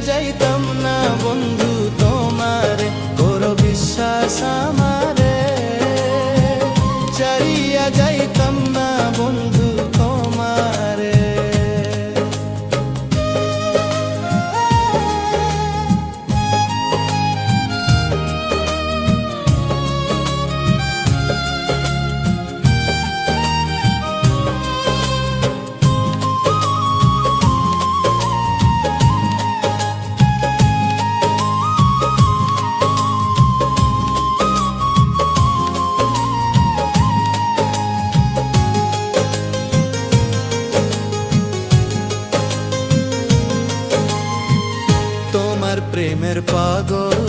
যাইতাম না বন্ধু তোমার। করো বিশ্বাস আমার প্রেমের পাগল।